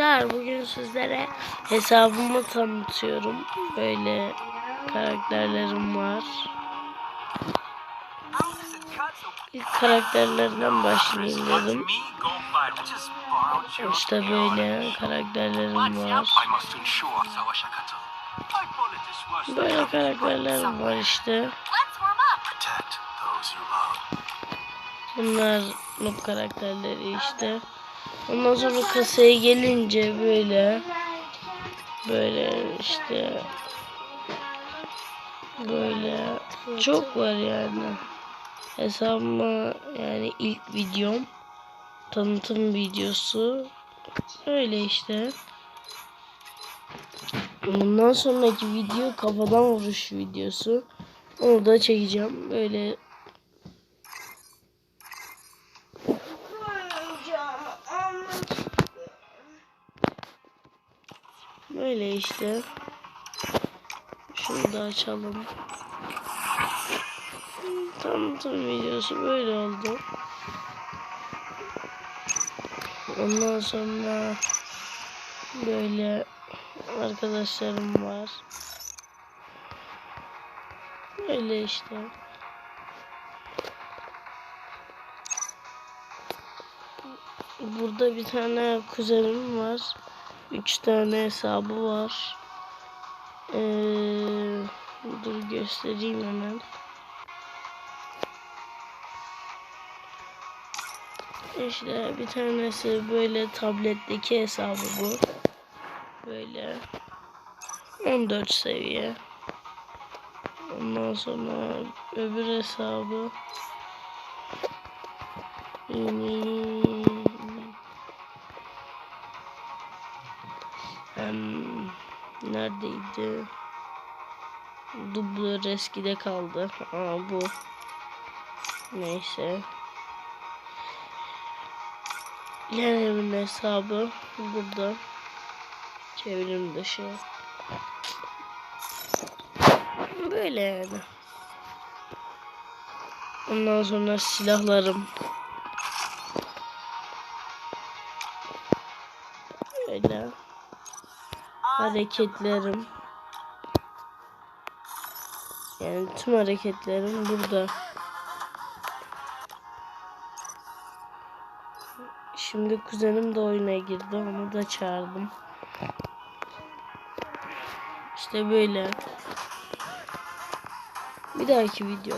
Arkadaşlar bugün sizlere hesabımı tanıtıyorum. Böyle karakterlerim var. İlk karakterlerden başlayayım dedim. İşte böyle karakterlerim var. Böyle karakterlerim var işte. Bunlar noob karakterleri işte. Ondan sonra kasaya gelince böyle böyle işte böyle çok var yani. Hesabıma yani ilk videom tanıtım videosu öyle işte. Bundan sonraki video kafadan vuruş videosu. Onu da çekeceğim. Böyle Böyle işte. Şunu da açalım. Tanıtım videosu böyle oldu. Ondan sonra böyle arkadaşlarım var. Böyle işte. Burada bir tane kuzenim var. Üç tane hesabı var. Ee, dur göstereyim hemen. İşte bir tanesi böyle tabletteki hesabı bu. Böyle 14 seviye. Ondan sonra öbür hesabı yeni neredeydi? Dublör eskide kaldı. Aa bu. Neyse. Yenemin hesabı burada. Çevrim dışı. Böyle yani. Ondan sonra silahlarım. Böyle hareketlerim yani tüm hareketlerim burada. Şimdi kuzenim de oyuna girdi. Onu da çağırdım. İşte böyle. Bir dahaki video.